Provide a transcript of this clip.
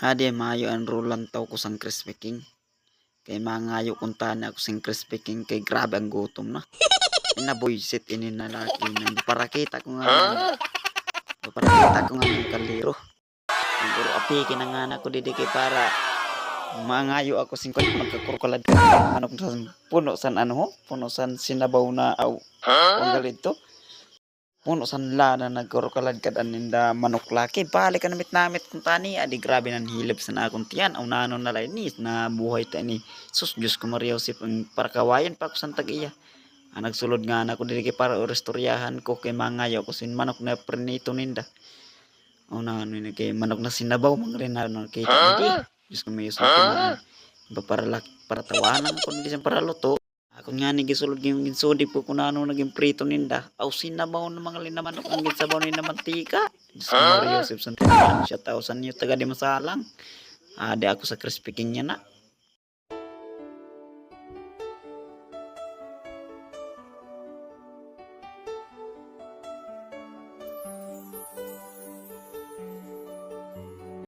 Ade maayo ang rulan taw ko sang Crispy King. Kay mangayo kung tana ako sing Crispy King kay grabe ang gutom na. Inaboysit ini na laki na para kita ko nga. Di para kita ko nga ng kaliro. Ang guro api kinangana ko didi kay para mangayo ako sing kon magkakurkulad ka manok sa puno san ano ho? puno san sinabaw na aw ang galito puno san la na nagkurukalad kad aninda manok laki. Balik ka namit namit kung tani. Adi grabe nan hilab sa na akong tiyan. Aw nano na ni na buhay ta ni. Sus Diyos ko Maria Josep ang para kawayan pa ako sa tag-iya ang nagsulod nga na ako dili kay para orestoryahan ko kay mangayo ko sin manok na pernito ninda. O na ano ni kay manok na sinabaw mga rin na nakita huh? di Diyos ko Maria Josep ba para lak para tawanan ko siya para luto ako nga ni gisulod yung ginsudi po kung ano naging prito ninda. Aw sinabaw ng mga linaman ang ginsabaw ni mantika. Diyos Maria Josep Santiago. Siya tao niyo taga di masalang. Ade ako sa crispy king niya na.